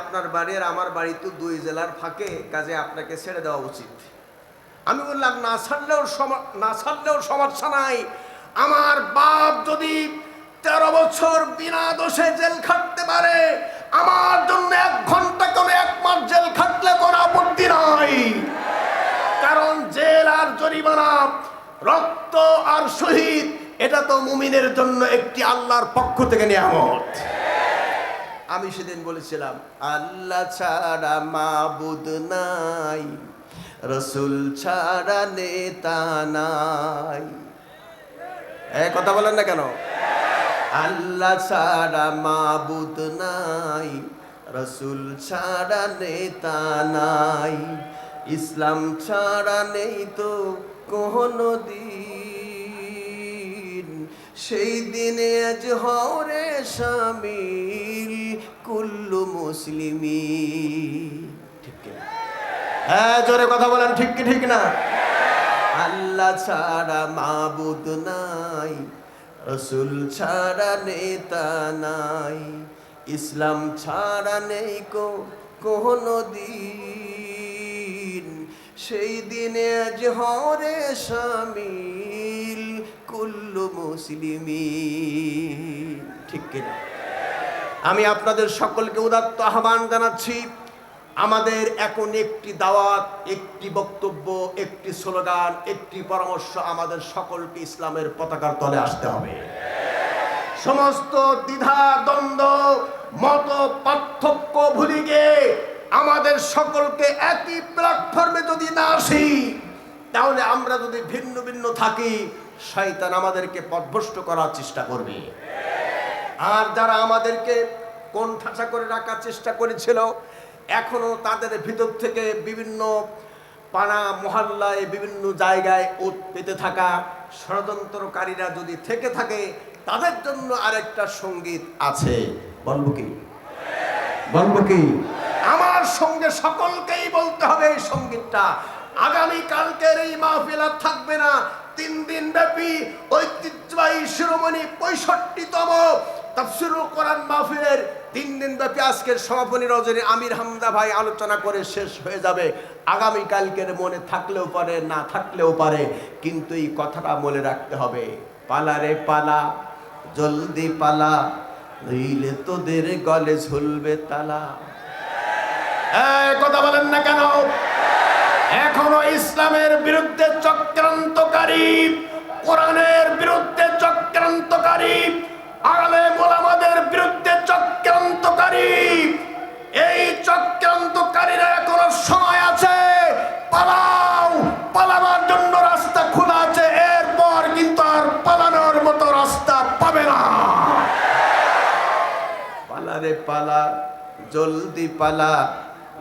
আপনার বাড়ি আর আমার বাড়ি তো দুই জেলার ফাঁকে, কাজে আপনাকে ছেড়ে দেওয়া উচিত। আমি বললাম, না ছাড়লেও না ছাড়লেও সমস্যা নাই। আমার বাপ যদি তেরো বছর বিনা দোষে জেল খাটতে পারে, আমার জন্য এক ঘণ্টা করে এক মাস জেল খাটলে কোনো আপত্তি নাই। কারণ জেল আর জরিমানা, রক্ত আর শহীদ, এটা তো মুমিনের জন্য একটি আল্লাহর পক্ষ থেকে নিয়ামত। আমি সেদিন বলেছিলাম, আল্লাহ ছাড়া মাবুদ নাই, রসুল ছাড়া নেতা নাই। এ, কথা বলেন না কেন? আল্লাহ ছাড়া মাবুদ নাই, রসুল ছাড়া নেতা নাই। ইসলাম ছাড়া নেই তো কোনো দিন। সেই দিনে আজ হরে শামিল কুল্লু মুসলিমি। ঠিক কিনা হ্যাঁ জোরে কথা বলেন ঠিক কি ঠিক না? আল্লাহ ছাড়া মাবুদ নাই রসুল ছাড়া নেতা নাই ইসলাম ছাড়া নেই কো কোনো দিন। সেই দিনে আজ হরে শামিল কুল্লু মুসলিমি। ঠিক কিনা আমি আপনাদের সকলকে উদাত্ত আহ্বান জানাচ্ছি। আমাদের এখন একটি দাওয়াত, একটি বক্তব্য, একটি স্লোগান, একটি পরামর্শ আমাদের সকলকে ইসলামের পতাকার তলে আসতে হবে। সমস্ত দ্বিধা, দ্বন্দ্ব, মত পার্থক্য ভুলে গিয়ে আমাদের সকলকে একই প্ল্যাটফর্মে যদি না আসি, তাহলে আমরা যদি ভিন্ন ভিন্ন থাকি, শয়তান আমাদেরকে পথভ্রষ্ট করার চেষ্টা করবে। আর যারা আমাদেরকে কোন ঠাসা করে রাখার চেষ্টা করেছিল, এখনও তাদের ভিতর থেকে বিভিন্ন পাড়া, মহল্লায়, বিভিন্ন জায়গায় ওত পেতে থাকা ষড়যন্ত্রকারীরা যদি থেকে থাকে, তাদের জন্য আরেকটা সংগীত আছে। বলব কি? বলব কি? আমার সঙ্গে সকলকেই বলতে হবে এই সঙ্গীতটা। আগামী কালকের এই মাহফিল আর থাকবে না। তিন দিন ব্যাপী ঐতিহ্যবাহী শিরোমণি পঁয়ষট্টিতম তাফসিরুল কোরআন মাহফিলের তিন দিন ব্যাপী আজকের সমাপনী রজনী আমির হামদা ভাই আলোচনা করে শেষ হয়ে যাবে। আগামী কালকের মনে থাকলেও পারে, না থাকলেও পারে, কিন্তু এই কথাটা মনে রাখতে হবে। পালারে পালা, জলদি পালা নইলে তোদের গলে ঝুলবে তালা। কথা বলেন না কেন? এখনও ইসলামের বিরুদ্ধে চক্রান্তকারী, কোরআনের বিরুদ্ধে চক্রান্তকারী আলে মোলামাদের বিরুদ্ধে চক্রান্তকারী। এই চক্রান্তকারীরা এখনও সময় আছে। পালাও। পালাবার জন্য রাস্তা খোলা আছে। এরপর কিন্তু আর পালানোর মতো রাস্তা পাবে না। পালা রে পালা, জলদি পালা,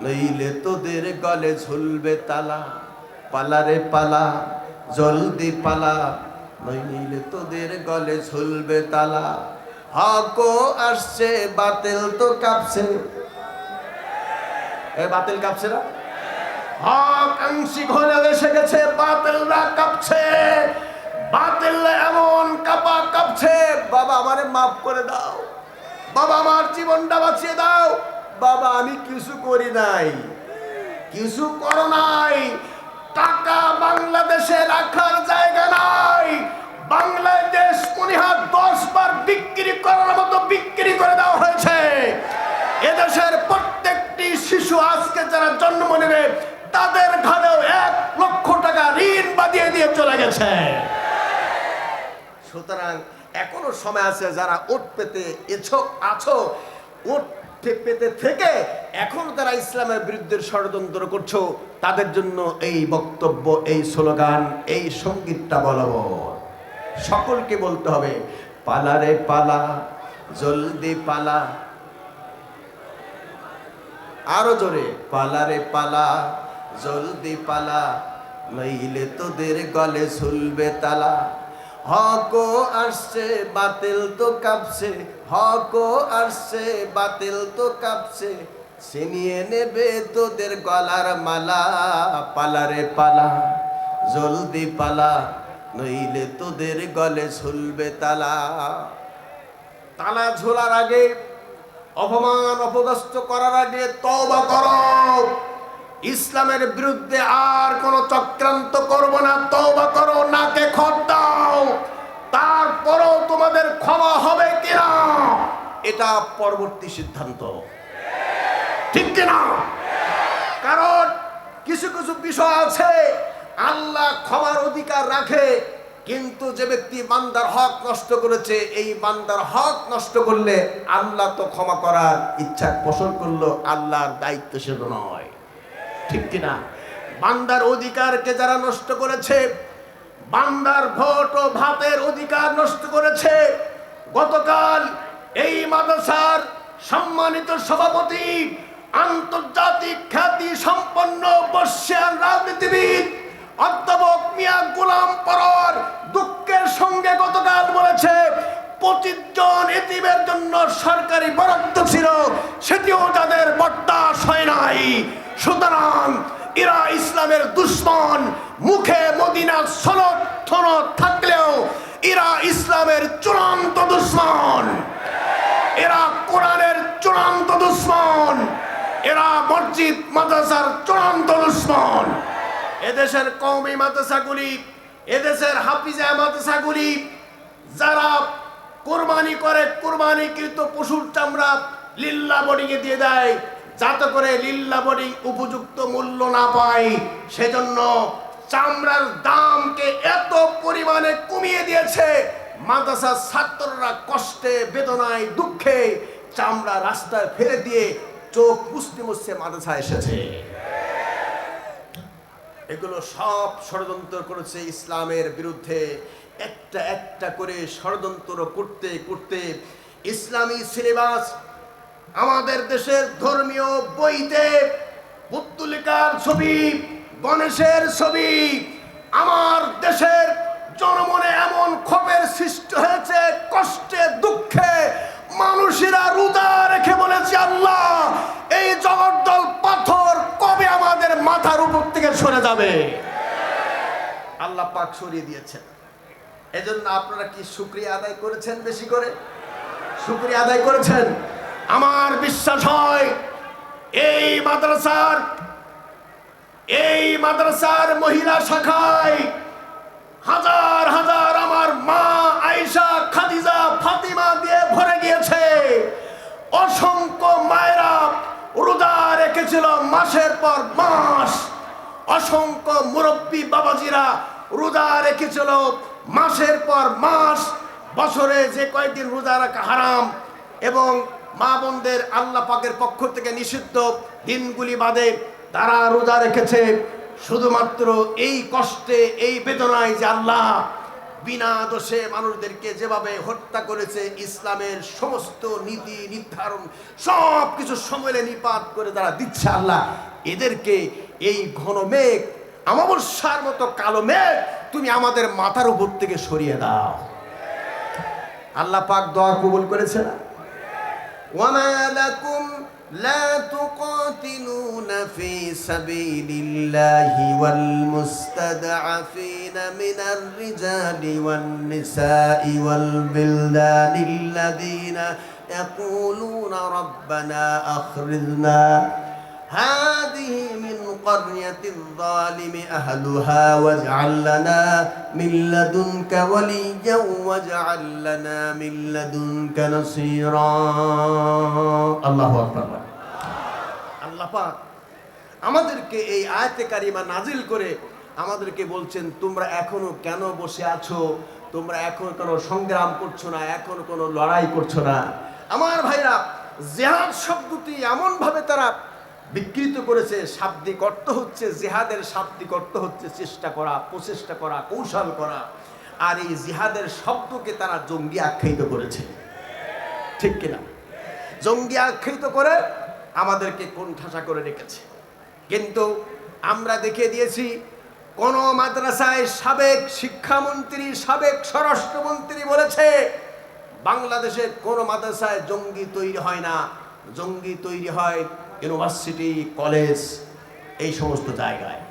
নইলে তোদের গলে ঝুলবে তালা। পালা রে পালা, জলদি পালা নইলে তোদের গলে ঝুলবে তালা। হকো আসছে, বাতিল তো কাঁপছে। এ বাতিল কাঁপছে না? হক আংশিক হলেও এসে গেছে, বাতিলরা কাঁপছে। বাতিল এমন কাপা কাঁপছে, বাবা আমারে মাফ করে দাও। বাবা আমার জীবনটা বাঁচিয়ে দাও। বাবা আমি কিছু করি নাই। কিছু করো নাই। টাকা বাংলাদেশে রাখার জায়গা নাই। বাংলাদেশ মনিহার দশ বার বিক্রি করার মতো বিক্রি করে দেওয়া হয়েছে। এদেশের প্রত্যেকটি শিশু আজকে যারা জন্ম নেবে, তাদের ঘরেও এক লক্ষ টাকা ঋণ বাদিয়ে দিয়ে চলে গেছে। সুতরাং এখনও সময় আছে যারা ওট পেতে এছো আছো। ওট পেতে থেকে এখন তারা ইসলামের বিরুদ্ধে ষড়যন্ত্র করছ, তাদের জন্য এই বক্তব্য, এই স্লোগান, এই সঙ্গীতটা বলব সকলকে বলতে হবে পালারে পালা, জলদি পালা। আরও জোরে পালারে পালা, জলদি পালা, নইলে তোদের গলে ঝুলবে তালা। হকো আসছে, বাতিল তো কাঁপছে। হকো আসছে, বাতিল তো কাঁপছে। ছিনিয়ে নেবে তোদের গলার মালা, পালারে পালা, জলদি পালা, নইলে তোদের গলে ঝুলবে তালা। তালা ঝোলার আগে, অপমান অপদস্থ করার আগে তওবা করো। ইসলামের বিরুদ্ধে আর কোন চক্রান্ত করব না, তওবা করো, নাকে খত দাও। তারপরও তোমাদের ক্ষমা হবে কিনা? এটা পরবর্তী সিদ্ধান্ত। ঠিক কিনা? কারণ কিছু কিছু বিষয় আছে, আল্লাহ ক্ষমার অধিকার রাখে, কিন্তু যে ব্যক্তি বান্দার হক নষ্ট করেছে, এই বান্দার হক নষ্ট করলে আল্লাহ তো ক্ষমা করার ইচ্ছা পোষণ করল, আল্লাহর দায়িত্ব সেটা নয়। ঠিক কিনা? বান্দার অধিকারকে যারা নষ্ট করেছে, বান্দার ভোট ও ভাতের অধিকার নষ্ট করেছে, গতকাল এই মাদ্রাসার সম্মানিত সভাপতি, আন্তর্জাতিক খ্যাতি সম্পন্ন বর্ষিয়ান রাজনীতিবিদ, অধ্যাপক মিয়া গোলাম পরর দুঃখের সঙ্গে গতকাল বলেছে পঁচিশ জন এতিমের জন্য সরকারি বরাদ্দ ছিল, সেটিও তাদের বরদাস হয় নাই। সুতরাং এরা ইসলামের দুশ্মন, মুখে মদিনার সনদ থনদ থাকলেও এরা ইসলামের চূড়ান্ত দুশ্মন। এরা কোরআনের চূড়ান্ত দুশ্মন, এরা মসজিদ, মাদ্রাসার চূড়ান্ত দুশ্মন। এদেশের কওমি মাদ্রাসাগুলি, এদেশের হাফিজা মাদ্রাসাগুলি, যারা কোরবানি করে, কোরবানিকৃত পশুর চামড়া লিল্লা বোর্ডিংয়ে দিয়ে দেয়। যাতে করে লিল্লা বোর্ডিং উপযুক্ত মূল্য না পায়। সেজন্য চামড়ার দামকে এত পরিমাণে কমিয়ে দিয়েছে। মাদ্রাসার ছাত্ররা কষ্টে, বেদনায়, দুঃখে চামড়া রাস্তায় ফেলে দিয়ে চোখ মুছতে মুছতে মাদ্রাসা এসেছে। এগুলো সব ষড়যন্ত্র করেছে ইসলামের বিরুদ্ধে। একটা একটা করে ষড়যন্ত্র করতে করতে ইসলামী সিলেবাস আমাদের দেশের ধর্মীয় বইতে পুত্তুলিকার ছবি, গণেশের ছবি, আমার দেশের জনমনে এমন ক্ষোভের সৃষ্টি হয়েছে, কষ্টে, দুঃখে মানুষেরা রুদা রেখে বলেছে, আল্লাহ, এই জগদ্দল পাথর কবে আমাদের মাথার উপর থেকে সরে যাবে? আল্লাহ পাক সরিয়ে দিয়েছেন। এজন্য আপনারা কি শুক্রিয়া আদায় করেছেন বেশি করে? শুক্রিয়া আদায় করেছেন? আমার বিশ্বাস হয় এই মাদ্রাসার এই মাদ্রাসার মহিলা শাখায় হাজার হাজার আমার মা আয়েশা, খাদিজা, ফাতিমা দিয়ে ভরে গিয়েছে। অসংখ্য মায়েরা রোজা রেখেছিল মাসের পর মাস। অসংখ্য মুরব্বী বাবাজিরা রোজা রেখেছিল মাসের পর মাস, বছরে যে কয়েকদিন রোজা রাখা হারাম এবং মা বোনদের আল্লাহ পাকের পক্ষ থেকে নিষিদ্ধ দিনগুলি বাদে তারা রোজা রেখেছে। শুধুমাত্র এই কষ্টে, এই বেদনায় যে আল্লাহ বিনা দোষে মানুষদেরকে যেভাবে হত্যা করেছে, ইসলামের সমস্ত নীতি নির্ধারণ সব কিছু সমলে নিপাত করে তারা দিচ্ছে আল্লাহ। এদেরকে এই ঘন মেঘ আমাবস্যার মতো কালো মেঘ তুমি আমাদের মাথার উপর থেকে সরিয়ে দাও আল্লাহ পাক দোয়া কবুল করেছে না وما لكم لا تقاتلون في سبيل الله والمستضعفين من الرجال والنساء والبلدان الذين يقولون ربنا أخرجنا هذه من قرية الظالم أهلها واجعل لنا من لدنك وليا واجعل لنا من لدنك نصيرا الله أكبر আল্লাহ পাক আমাদেরকে এই আয়াতে কারিমা নাজিল করে আমাদেরকে বলছেন তোমরা এখনো কেন বসে আছো তোমরা এখনো কোনো সংগ্রাম করছো না এখনো কোনো লড়াই করছো না আমার ভাইরা জেহাদ শব্দটি এমনভাবে তারা বিকৃত করেছে, শাব্দিক অর্থ হচ্ছে জেহাদের শাব্দিক অর্থ হচ্ছে চেষ্টা করা, প্রচেষ্টা করা, কৌশল করা। আর এই জিহাদের শব্দকে তারা জঙ্গি আখ্যায়িত করেছে। ঠিক কিনা? জঙ্গি আখ্যায়িত করে আমাদেরকে কোণঠাসা করে রেখেছে। কিন্তু আমরা দেখিয়ে দিয়েছি, কোন মাদ্রাসায় সাবেক শিক্ষামন্ত্রী, সাবেক স্বরাষ্ট্রমন্ত্রী বলেছে, বাংলাদেশের কোন মাদ্রাসায় জঙ্গি তৈরি হয় না। জঙ্গি তৈরি হয় ইউনিভার্সিটি, কলেজ, এই সমস্ত জায়গায়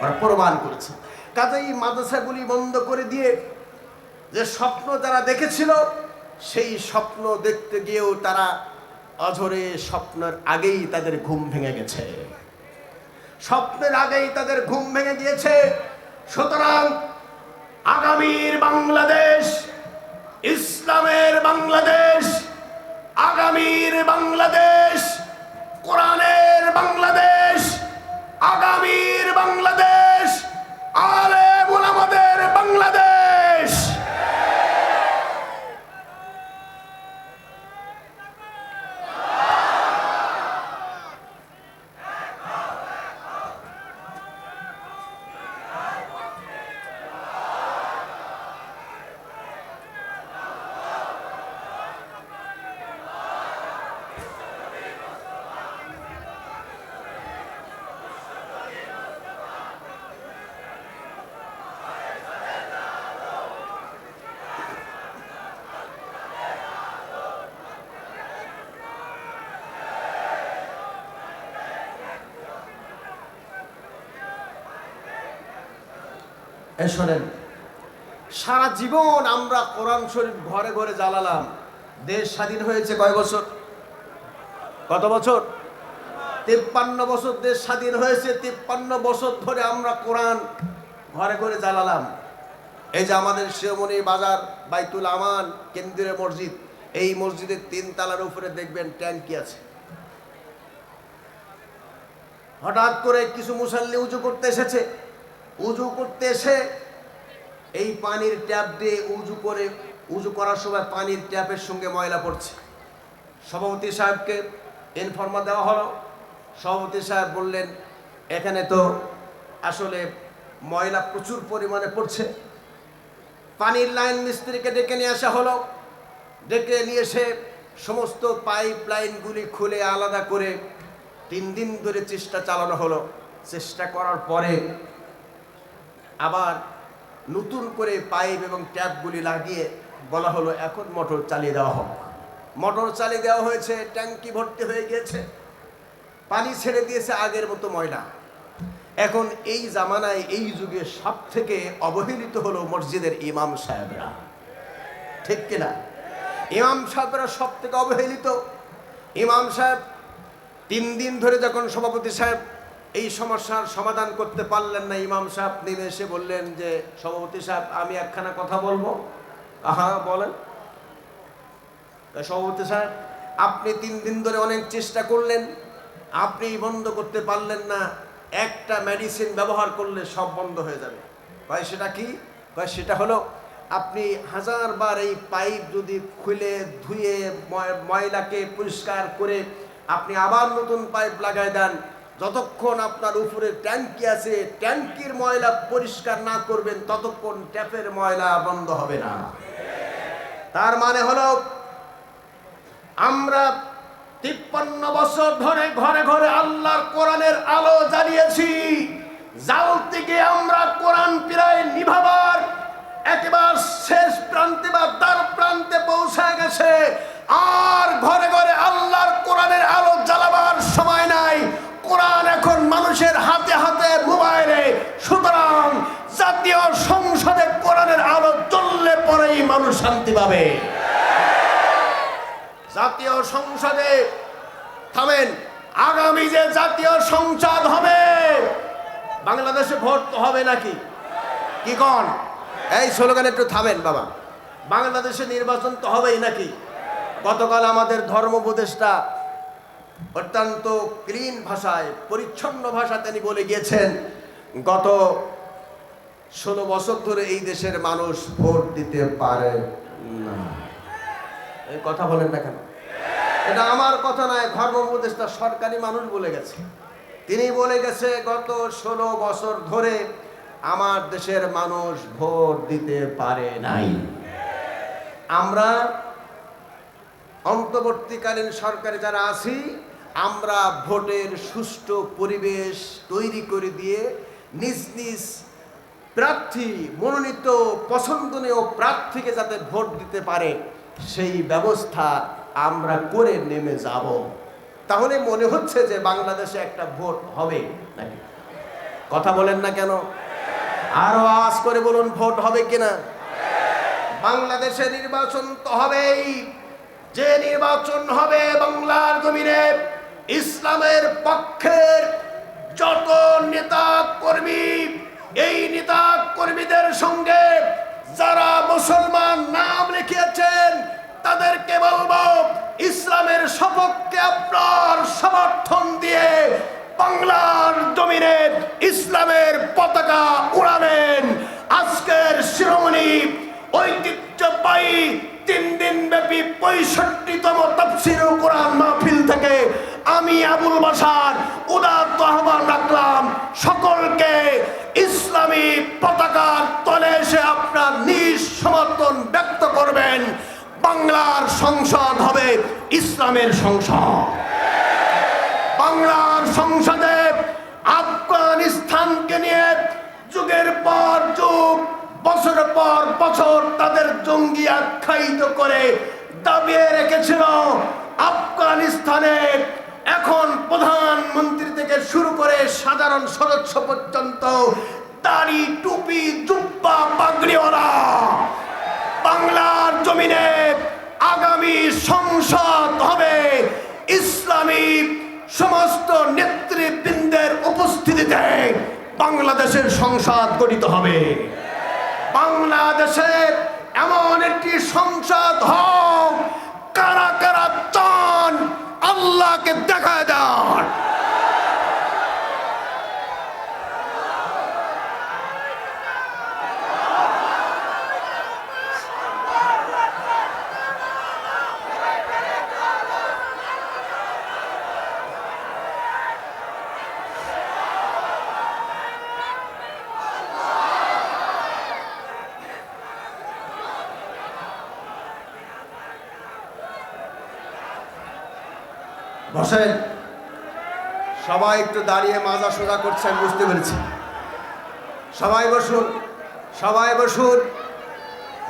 ওরা প্রমাণ করেছে। কাজেই মাদ্রাসাগুলি বন্ধ করে দিয়ে যে স্বপ্ন যারা দেখেছিল, সেই স্বপ্ন দেখতে গিয়েও তারা অঝরে স্বপ্নের আগেই তাদের ঘুম ভেঙে গেছে। স্বপ্নের আগেই তাদের ঘুম ভেঙে গিয়েছে। সুতরাং আগামীর বাংলাদেশ, ইসলামের বাংলাদেশ, আগামীর বাংলাদেশ কোরআনের বাংলাদেশ আগামীর এ শোনেন, সারা জীবন আমরা কোরআন শরীফ ঘরে ঘরে জ্বালালাম। দেশ স্বাধীন হয়েছে কয় বছর? কত বছর? তিপ্পান্ন বছর দেশ স্বাধীন হয়েছে, তিপ্পান্ন বছর ধরে আমরা কোরআন ঘরে ঘরে জ্বালালাম। এই যে আমাদের শিরোমণি বাজার, বাইতুল আমান, কেন্দ্রীয় মসজিদ, এই মসজিদের তিন তালার উপরে দেখবেন ট্যাঙ্কি আছে। হঠাৎ করে কিছু মুসাল্লি উঁচু করতে এসেছে। উজু করতে এসে এই পানির ট্যাপ দিয়ে উজু করে, উজু করার সময় পানির ট্যাপের সঙ্গে ময়লা পড়ছে। সভাপতি সাহেবকে ইনফরমা দেওয়া হলো। সভাপতি সাহেব বললেন, এখানে তো আসলে ময়লা প্রচুর পরিমাণে পড়ছে। পানির লাইন মিস্ত্রিকে ডেকে নিয়ে আসা হলো। ডেকে নিয়ে এসে সমস্ত পাইপ লাইনগুলি খুলে আলাদা করে তিন দিন ধরে চেষ্টা চালানো হলো। চেষ্টা করার পরে আবার নতুন করে পাইপ এবং ট্যাপগুলি লাগিয়ে বলা হলো, এখন মোটর চালিয়ে দেওয়া হোক। মোটর চালিয়ে দেওয়া হয়েছে, ট্যাঙ্কি ভর্তি হয়ে গিয়েছে, পানি ছেড়ে দিয়েছে আগের মতো ময়লা। এখন এই জামানায়, এই যুগে সব থেকে অবহেলিত হলো মসজিদের ইমাম সাহেবরা। ঠিক কিনা? ইমাম সাহেবরা সব থেকে অবহেলিত। ইমাম সাহেব তিন দিন ধরে যখন সভাপতি সাহেব এই সমস্যার সমাধান করতে পারলেন না ইমাম সাহেব। নেমে এসে বললেন যে, সভাপতি সাহেব, আমি একখানা কথা বলব। আহা, বলেন। সভাপতি সাহেব, আপনি তিন দিন ধরে অনেক চেষ্টা করলেন আপনি বন্ধ করতে পারলেন না। একটা মেডিসিন ব্যবহার করলে সব বন্ধ হয়ে যাবে। কয় সেটা কি? কয় সেটা হলো, আপনি হাজারবার এই পাইপ যদি খুলে ধুয়ে ময়লাকে পরিষ্কার করে আপনি আবার নতুন পাইপ লাগাই দেন যতক্ষণ আপনার উপরে ট্যাঙ্কি আছে, ট্যাঙ্কির ময়লা পরিষ্কার না করবেন, ততক্ষণ ট্যাপের ময়লা বন্ধ হবে না। তার মানে হলো, আমরা তিপ্পান্ন বছর ধরে ঘরে ঘরে আল্লাহর কোরআনের আলো জ্বালিয়েছি। জাল থেকে আমরা কোরআন প্রায় নিভাবার, একেবারে শেষ পাবে জাতীয় সংসদে থামেন। আগামী যে জাতীয় সংসদ হবে, বাংলাদেশে ভোট হবে নাকি? কি কন? এই স্লোগান একটু থামেন বাবা। বাংলাদেশে নির্বাচন তো হবেই নাকি? গতকাল আমাদের ধর্ম উপদেষ্টা অত্যন্ত ক্লিন ভাষায়, পরিচ্ছন্ন ভাষা তিনি বলে গিয়েছেন, গত ষোলো বছর ধরে এই দেশের মানুষ ভোট দিতে পারে এই কথা বলেন না কেন? এটা আমার কথা নয়, ধর্ম উপদেষ্টা সরকারি মানুষ বলে গেছে। তিনি বলে গেছে, গত ষোলো বছর ধরে আমার দেশের মানুষ ভোট দিতে পারে নাই। আমরা অন্তর্বর্তীকালীন সরকারে যারা আছি, আমরা ভোটের সুষ্ঠু পরিবেশ তৈরি করে দিয়ে নিজ নিজ প্রার্থী মনোনীত পছন্দনীয় প্রার্থীকে যাতে ভোট দিতে পারে, সেই ব্যবস্থা আমরা করে নেমে যাব। তাহলে মনে হচ্ছে যে বাংলাদেশে একটা ভোট হবে নাকি? কথা বলেন না কেন? আরও আওয়াজ করে বলুন, ভোট হবে কিনা? বাংলাদেশে নির্বাচন তো হবেই। যে নির্বাচন হবে বাংলার জমিনে, ইসলামের পক্ষের যত নেতা কর্মী এই নেতা কর্মীদের সঙ্গে যারা মুসলমান নাম লিখিয়েছেন, তাদেরকে বলব, ইসলামের সপক্ষে আপনার সমর্থন দিয়ে বাংলার জমিনে ইসলামের পতাকা উড়াবেন। আজকের শিরোমণি ঐতিহ্যবাহী তিন দিন ব্যাপী পঁয়ষট্টিতম তফসির কোরআন মাহফিল থেকে আমি আবুল বাসার উদাত্ত আহ্বান রাখলাম। সকলকে ইসলামী পতাকার তলে এসে আপনার নিজ সমর্থন ব্যক্ত করবেন। বাংলার সংসদ হবে ইসলামের সংসদ। বাংলার সংসদে আফগানিস্তানকে নিয়ে যুগের পর যুগ, বছর পর বছর তাদের জঙ্গি আখ্যায়িত করে দাবিয়ে রেখেছিল আফগানিস্তানে এখন প্রধানমন্ত্রী থেকে শুরু করে সাধারণ সদস্য পর্যন্ত দাড়ি টুপি, জুব্বা, পাগড়িওয়ালা বাংলার জমিনে আগামী সংসদ হবে। ইসলামী সমস্ত নেতৃবৃন্দের উপস্থিতিতে বাংলাদেশের সংসদ গঠিত হবে। বাংলাদেশের এমন একটি সংসদ হোক কারা কারা চান আল্লাহকে দেখা দেন। বসেন সবাই একটু দাঁড়িয়ে মাজা সোজা করছে আমি বুঝতে পেরেছি। সবাই বসুন সবাই বসুন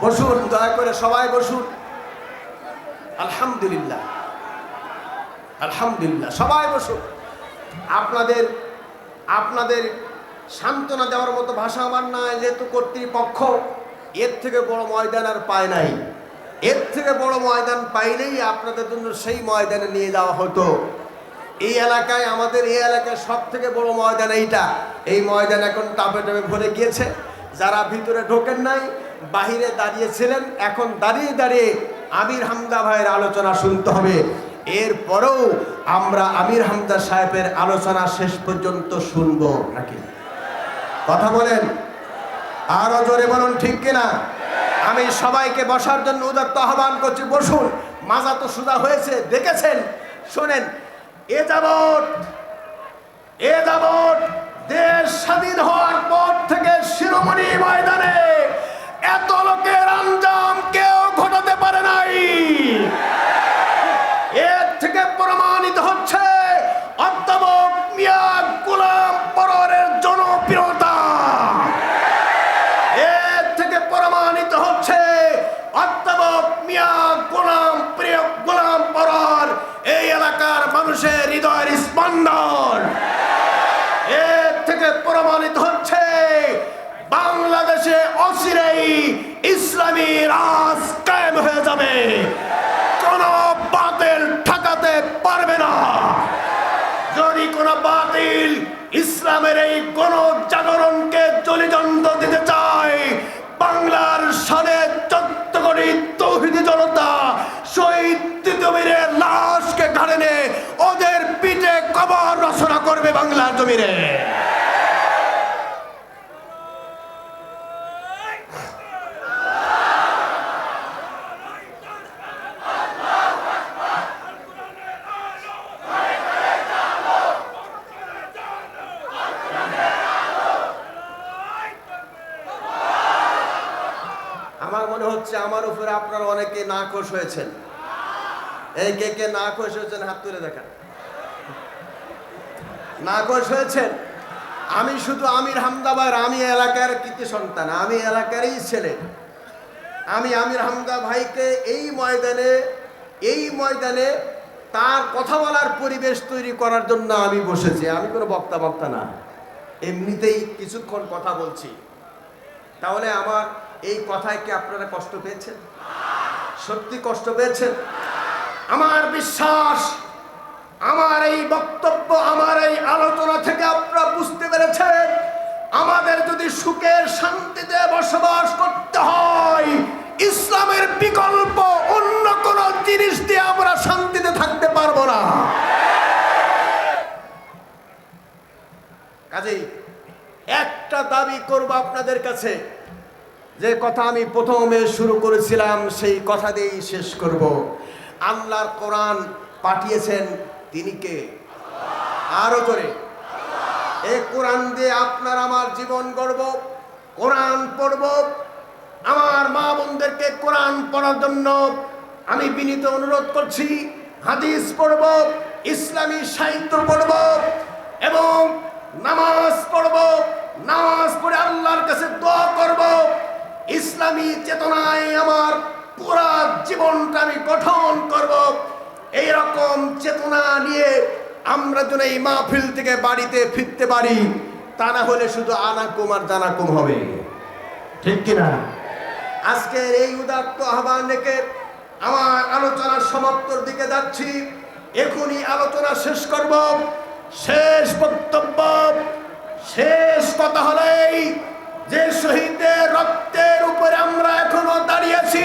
বসুন, দয়া করে সবাই বসুন। আলহামদুলিল্লাহ আলহামদুলিল্লাহ, সবাই বসুন। আপনাদের আপনাদের সান্ত্বনা দেওয়ার মতো ভাষা আমার নাই, যেহেতু কর্তৃপক্ষ এর থেকে বড় ময়দান আর পায় নাই। এর থেকে বড় ময়দান পাইলেই আপনাদের জন্য সেই ময়দানে নিয়ে যাওয়া হতো। এই এলাকায়, আমাদের এই এলাকায় সব থেকে বড় ময়দান এইটা। এই ময়দান এখন টাপে টাপে ভরে গিয়েছে। যারা ভিতরে ঢোকেন নাই, বাহিরে দাঁড়িয়েছিলেন, এখন দাঁড়িয়ে দাঁড়িয়ে আমির হামদা ভাইয়ের আলোচনা শুনতে হবে। এরপরেও আমরা আমির হামদা সাহেবের আলোচনা শেষ পর্যন্ত শুনব নাকি? কথা বলেন। আরও জোরে বলুন, ঠিক কিনা? আমি সবাইকে বসার জন্য উদাত্ত আহ্বান করছি। বসুন, মাজা তো সুদা হয়েছে, দেখেছেন? শোনেন, এ যাবৎ এ যাবৎ দেশ স্বাধীন হওয়ার পর ইসলামী রাজ কায়েম হয়ে যাবে। কোন বাতিল ঠকাতে পারবে না। যদি কোন বাতিল ইসলামের এই গণ জাগরণকে জলিদণ্ড দিতে চায়, বাংলার সাড়ে চোদ্দ কোটি তৌহিদি জনতা শহীদ তিতুমিরের লাশকে ঘাড়ে ওদের পিঠে কবর রচনা করবে বাংলার জমিনে। অনেকে নাখোশ হয়েছেন? এই কে কে নাখোশ হয়েছেন, হাত তুলে দেখান। নাখোশ হয়েছেন? আমি শুধু আমির হামদাবার আমি এলাকার কৃতি সন্তান, আমি এলাকারই ছেলে। আমি আমির হামদা ভাইকে এই ময়দানে এই ময়দানে তার কথা বলার পরিবেশ তৈরি করার জন্য আমি বসেছি। আমি কোনো বক্তা বক্তা না। এমনিতেই কিছুক্ষণ কথা বলছি। তাহলে আমার এই কথায় কি আপনারা কষ্ট পেয়েছেন? সত্যি কষ্ট পেয়েছেন? আমার বিশ্বাস, আমার এই বক্তব্য, আমার এই আলোচনা থেকে আপনারা বুঝতে পেরেছেন, আমাদের যদি সুখের শান্তিতে বসবাস করতে হয়, ইসলামের বিকল্প অন্য কোন জিনিস দিয়ে আমরা শান্তিতে থাকতে পারব না। কাজেই একটা দাবি করব আপনাদের কাছে। যে কথা আমি প্রথমে শুরু করেছিলাম, সেই কথা দিয়েই শেষ করব। আল্লাহর কোরআন পাঠিয়েছেন তিনি কে? আরও করে এই কোরআন দিয়ে আপনার আমার জীবন গড়ব, কোরআন পড়ব। আমার মা বোনদেরকে কোরআন পড়ার জন্য আমি বিনীত অনুরোধ করছি, হাদিস পড়ব, ইসলামী সাহিত্য পড়ব এবং নামাজ পড়ব। নামাজ পড়ে আল্লাহর কাছে দোয়া ইসলামী চেতনায় আমার পুরা জীবনটা আমি গঠন করব। এই রকম চেতনা নিয়ে আমরা যেন এই মাহফিল থেকে বাড়িতে ফিরতে পারি, তা না হলে শুধু আনাকুম আর জানাকুম হবে। ঠিক কিনা আজকের এই উদাত্ত আহ্বান রেখে আমার আলোচনার সমাপ্তর দিকে যাচ্ছি। এখনই আলোচনা শেষ করব। শেষ বক্তব্য, শেষ কথা হলেই যে শহীদের রক্তের উপরে আমরা এখনও দাঁড়িয়েছি